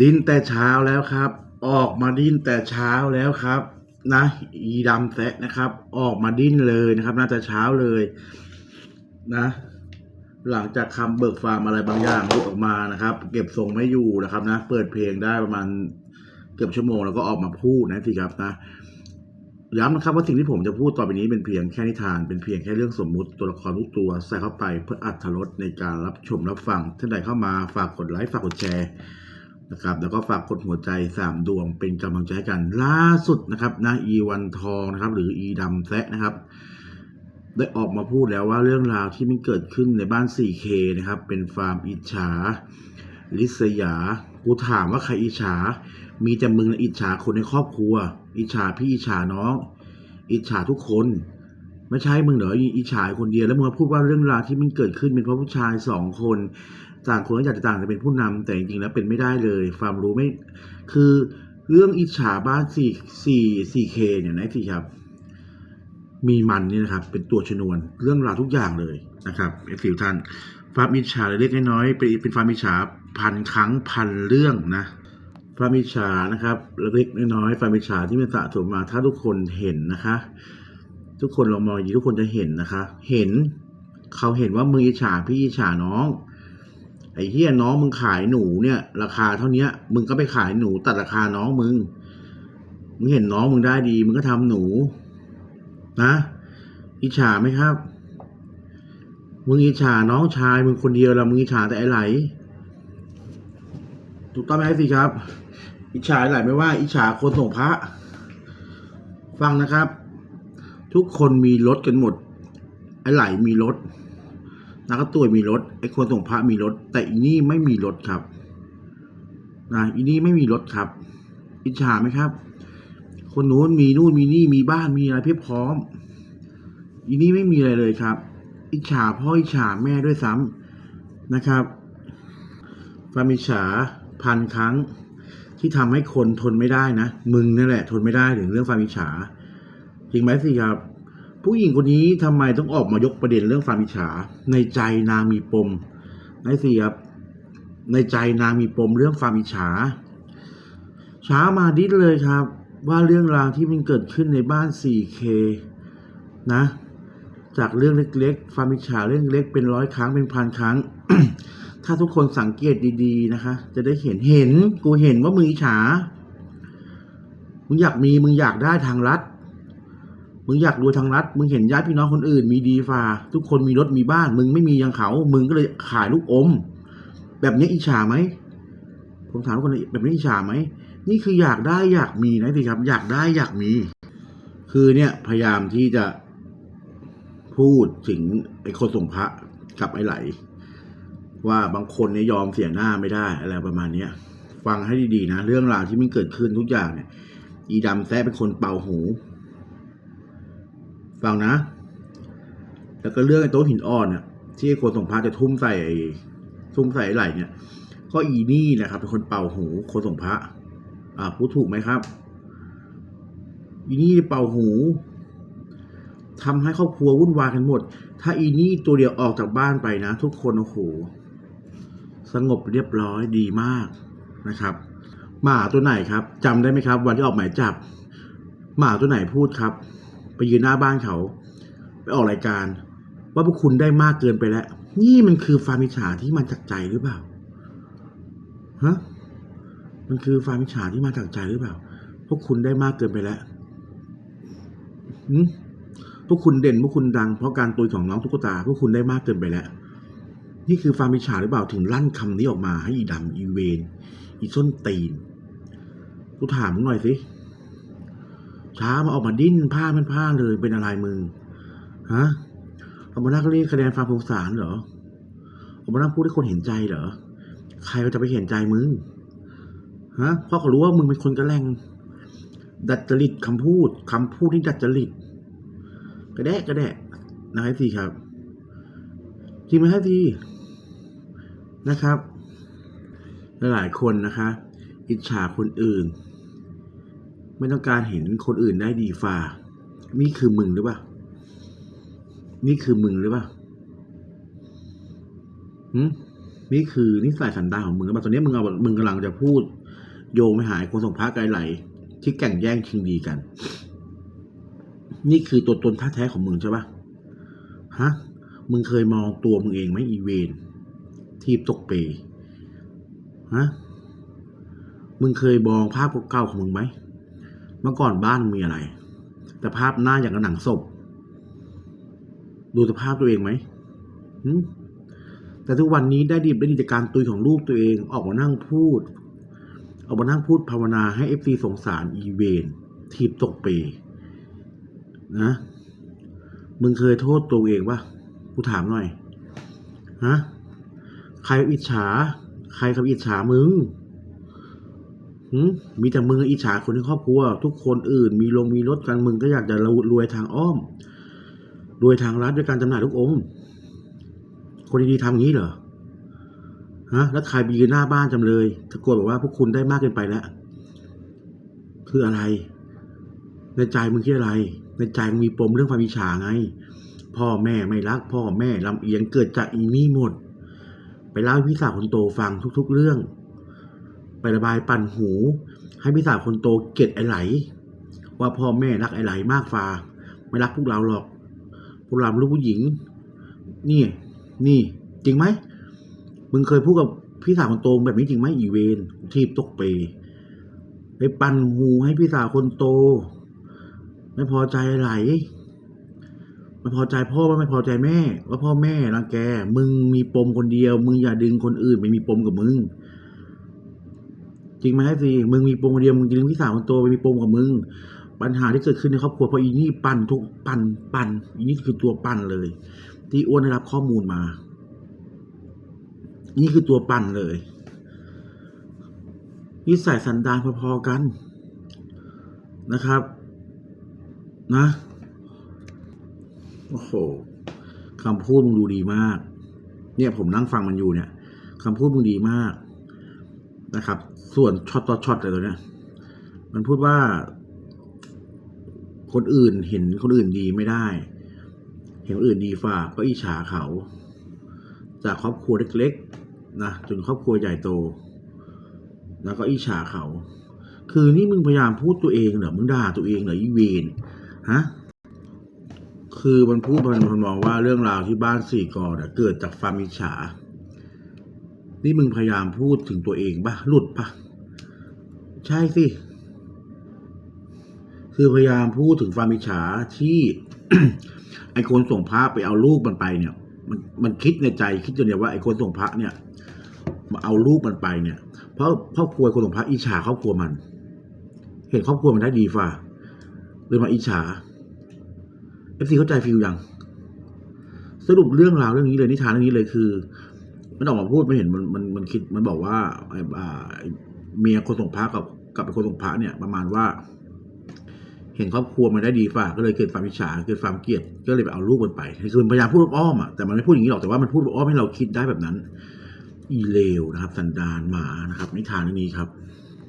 ดิ้นแต่เช้าแล้วครับ ออกมาดิ้นแต่เช้าแล้วครับ นะ อีดำแซะนะครับ ออกมาดิ้นเลยนะครับ น่าจะเช้าเลยนะ หลังจากคำเบิกฟาร์มอะไรบางอย่างหลุดออกมานะครับ เก็บทรงไม่อยู่นะครับ นะ เปิดเพลงได้ประมาณเกือบชั่วโมงแล้วก็ออกมาพูดนะสิครับนะย้ำนะครับว่าสิ่งที่ผมจะพูดต่อไปนี้เป็นเพียงแค่นิทาน เป็นเพียงแค่เรื่องสมมุติตัวละครทุกตัวใส่เข้าไปเพื่ออัธรสในการรับชมรับฟังท่านใดเข้ามาฝากกดไลค์ฝากกดแชร์ นะครับแล้วก็ฝากกดหัวใจสามดวงเป็นกำลังใจให้กันล่าสุดนะครับนะอีวันทองนะครับหรืออีดำแซะนะครับ ได้ออกมาพูดแล้วว่าเรื่องราวที่มันเกิดขึ้นในบ้าน 4K นะครับ เป็นฟาร์มอิจฉา ลิษยา กูถามว่าใครอิจฉา มีแต่มึงนอิจฉาคนในครอบครัว อิจฉาพี่อิจฉาน้อง อิจฉาทุกคน ไม่ใช่มึงเหรออิจฉาคนเดียวแล้วมึงมาพูดว่าเรื่องราวที่มันเกิดขึ้นเป็นเพราะผู้ชายสองคนต่างคนก็อยากจะต่างจะเป็นผู้นำแต่จริงๆแล้วเป็นไม่ได้เลย ความรู้ไม่ คือเรื่องอิจฉาบ้านสี่สี่สี่เคเนี่ยนะสิครับ มีมันนี่นะครับ เป็นตัวชนวนเรื่องราวทุกอย่างเลยนะครับเอฟฟิวท่านฟาร์มอิจฉาเล็กน้อยเป็นเป็นฟาร์มอิจฉาพันครั้งพันเรื่องนะฟาร์มอิจฉานะครับเล็กน้อยๆฟาร์มอิจฉาที่มันสะสมมาถ้าทุกคนเห็นนะคะ ทุกคนลองมองดีทุกคนจะเห็นนะคะ เห็นเขาเห็นว่ามืออิจฉาพี่อิจฉาน้องไอ้เฮียน้องมึงขายหนูเนี่ย ราคาเท่าเนี้ย มึงก็ไปขายหนูตัดราคาน้องมึง มึงเห็นน้องมึงได้ดี มึงก็ทำหนู นะอิจฉาไหมครับ มึงอิจฉาน้องชายมึงคนเดียวละมึงอิจฉาแต่ไอ้ไหลถูกต้องไหมสิครับ อิจฉาไอ้ไหลไม่ว่า อิจฉาคนส่งพระ ฟังนะครับ ทุกคนมีรถกันหมด ไอ้ไหลมีรถนักตัวมีรถไอ้คนส่งพระมีรถ แต่อีนี่ไม่มีรถครับนะอีนี่ไม่มีรถครับ อิจฉาไหมครับ คนนู้นมีนู่นมีนี่มีบ้านมีอะไรเพียบพร้อม อีนี่ไม่มีอะไรเลยครับ อิจฉาพ่ออิจฉาแม่ด้วยซ้ำนะครับความอิจฉาพันครั้งที่ทำให้คนทนไม่ได้นะ มึงนั่นแหละ ทนไม่ได้ถึงเรื่องความอิจฉา จริงไหมสิครับ ผู้หญิงคนนี้ทำไมต้องออกมายกประเด็นเรื่องความอิจฉา ในใจนางมีปมไม่สิครับ ในใจนางมีปมเรื่องความอิจฉา ช้ามาดิดเลยครับ ว่าเรื่องราวที่มันเกิดขึ้นในบ้าน 4K นะ จากเรื่องเล็กๆความอิจฉาเรื่องเล็กเป็นร้อยครั้งเป็นพันครั้ง ถ้าทุกคนสังเกตดีๆนะคะ จะได้เห็นเห็นกูเห็นว่ามึงอิจฉามึงอยากมีมึงอยากได้ทางรัฐ มึงอยากรวยทางรัฐ มึงเห็นญาติพี่น้องคนอื่น มีดีฝ่าทุกคนมีรถมีบ้าน มึงไม่มีอยังเขา มึงก็เลยขายลูกอม แบบนี้อิจฉาไหมผมถามทุกคนแบบนี้อิจฉาไหมนี่คืออยากได้อยากมีนะสิครับ อยากได้อยากมี คือเนี่ยพยายามที่จะพูดถึงไอ้คนส่งพระกับไอ้ไหล ว่าบางคนเนี่ยยอมเสียหน้าไม่ได้อะไรประมาณเนี้ยฟังให้ดีๆนะ เรื่องราวที่มันเกิดขึ้นทุกอย่างเนี่ย อีดำแท้เป็นคนเป่าหู ฟังนะ แล้วก็เรื่องไอ้โต๊ะหินอ่อนเนี่ยที่ไอ้คนส่งพระจะทุ่มใส่ทุ่มใส่ไหลเนี่ย ก็อีนี่แหละครับ เป็นคนเป่าหูคนส่งพระอ่าพูดถูกไหมครับ อีนี่เป่าหูทำให้ครอบครัววุ่นวายกันหมด ถ้าอีนี่ตัวเดียวออกจากบ้านไปนะ ทุกคนโอ้โหสงบเรียบร้อยดีมากนะครับ หมาตัวไหนครับจำได้ไหมครับ วันที่ออกหมายจับ หมาตัวไหนพูดครับ ไปยืนหน้าบ้านเขา ไปออกรายการ ว่าพวกคุณได้มากเกินไปแล้ว นี่มันคือฟาร์มิจฉาที่มันจากใจหรือเปล่าฮะมันคือความอิจฉาที่มาจากใจหรือเปล่า พวกคุณได้มากเกินไปแล้วพวกคุณเด่นพวกคุณดังเพราะการตุยของน้องตุ๊กตา พวกคุณได้มากเกินไปแล้ว นี่คือความอิจฉาหรือเปล่าถึงลั่นคำนี้ออกมาให้อีดำอีเวน อีส้นตีน กูถามมึงหน่อยสิ ช้ามาออกมาดิ้นผ้ามันผ้าเลยเป็นอะไรมึงฮะอามานั่งเรียกคะแนนความสงสารเหรออามานั่งพูดให้คนเห็นใจเหรอใครก็จะไปเห็นใจมึงฮะพราะเขารู้ว่ามึงเป็นคนกระแรงดัดจริตคำพูดคำพูดที่ดัดจริตกระแดะกระแดะนะให้สิครับจริงไหมให้สินะครับ หลายคนนะคะ อิจฉาคนอื่น ไม่ต้องการเห็นคนอื่นได้ดีฝ่านี่คือมึงหรือเปล่า นี่คือมึงหรือเปล่าหืมนี่คือนิสัยสันดานของมึงแล้วตอนนี้มึงเอามึงกำลังจะพูด โยงไปหาไอ้คนส่งพระไกลไหล ที่แก่งแย่งชิงดีกัน นี่คือตัวตนท่าแท้ของมึงใช่ปะฮะ มึงเคยมองตัวมึงเองไหมอีเวนทีบตกเปฮะ มึงเคยมองภาพเก่าของมึงไหม เมื่อก่อนบ้านมีอะไร แต่ภาพหน้าอย่างกับหนังศพ ดูสภาพตัวเองไหมแต่ทุกวันนี้ได้ดีได้ดีจากการตุยของลูกตัวเอง ออกมานั่งพูด ออกมานั่งพูดภาวนาให้เอฟซีสงสารอีเวนทีบตกเปย์นะ มึงเคยโทษตัวเองปะกูถามหน่อย ฮะ ใครอิจฉา ใครเขาอิจฉามึง หืมมีแต่มึงอิจฉาคนในครอบครัว ทุกคนอื่น มีลงมีรถกันมึงก็อยากจะรวยทางอ้อม รวยทางรัฐด้วยการจำหน่ายลูกอม คนดีๆทำอย่างนี้เหรอฮะแล้วใครไปยืนหน้าบ้านจำเลยตะโกนบอกว่าพวกคุณได้มากเกินไปแล้ว คืออะไร ในใจมึงคิดอะไร ในใจมึงมีปมเรื่องความอิจฉาไง พ่อแม่ไม่รัก พ่อแม่ลำเอียงเกิดจากอีนี่หมด ไปเล่าให้พี่สาวคนโตฟังทุก ๆ เรื่อง ไประบายปั่นหู ให้พี่สาวคนโตเก็ดไอ้ไหล ว่าพ่อแม่รักไอ้ไหลมากฟ้าไม่รักพวกเราหรอก พวกเราลูกผู้หญิง นี่ นี่ จริงไหม มึงเคยพูดกับพี่สาวคนโตแบบนี้จริงไหมอีเวนทีบตกเปย์ไปปั่นหูให้พี่สาวคนโต ไม่พอใจไหลไม่พอใจพ่อว่าไม่พอใจแม่ ว่าพ่อแม่รังแก มึงมีปมคนเดียว มึงอย่าดึงคนอื่นไปมีปมกับมึง จริงไหมสิมึงมีปมคนเดียวมึงจะดึงพี่สาวคนโตไปมีปมกับมึง ปัญหาที่เกิดขึ้นในครอบครัวเพราะอีนี่ปั่นทุกปั่นปั่นอีนี่คือตัวปั่นเลย ที่อ้วนได้รับข้อมูลมา นี่คือตัวปั่นเลยนิสัยสันดานพอๆกันนะครับ นะโอ้โหคำพูดมึงดูดีมาก เนี่ยผมนั่งฟังมันอยู่เนี่ยคำพูดมึงดีมาก นะครับ ส่วนช็อตต่อช็อตอะไรตัวเนี้ย มันพูดว่า คนอื่นเห็นคนอื่นดีไม่ได้ เห็นคนอื่นดีฝ่าก็อิจฉาเขา จากครอบครัวเล็กๆนะจนครอบครัวใหญ่โต แล้วก็อิจฉาเขา คือนี่มึงพยายามพูดตัวเองเหรอมึงด่าตัวเองเหรออีเวนฮะคือมันพูดมันมันมองว่าเรื่องราวที่บ้านสี่กอเนี่ยเกิดจากความอิจฉา นี่มึงพยายามพูดถึงตัวเองปะหลุดปะใช่สิ คือพยายามพูดถึงความอิจฉาที่ ไอคนส่งพระไปเอาลูกมันไปเนี่ย มันมันคิดในใจคิดจนเนี่ยว่าไอคนส่งพระเนี่ยมาเอาลูกมันไปเนี่ย เพราะครอบครัวคนส่งพระอิจฉาครอบครัวมัน เห็นครอบครัวมันได้ดีฝ่าเลยมาอิจฉาเอฟซีเข้าใจฟิลยังสรุปเรื่องราวเรื่องนี้เลยนิทานเรื่องนี้เลยคือ มันออกมาพูดไม่เห็นมันมันมันคิดมันบอกว่าไอ้อ่าเมียคนส่งพระกับกับคนส่งพระเนี่ย ประมาณว่า เห็นครอบครัวมันได้ดีฝ่าก็เลยเกิดความอิจฉาเกิดความเกลียดก็เลยไปเอาลูกมันไปคือพยายามพูดอ้อมอะแต่มันไม่พูดอย่างนี้หรอกแต่ว่ามันพูดอ้อมให้เราคิดได้แบบนั้น อีเลวนะครับ สันดานหมานะครับนิทานเรื่องนี้ครับ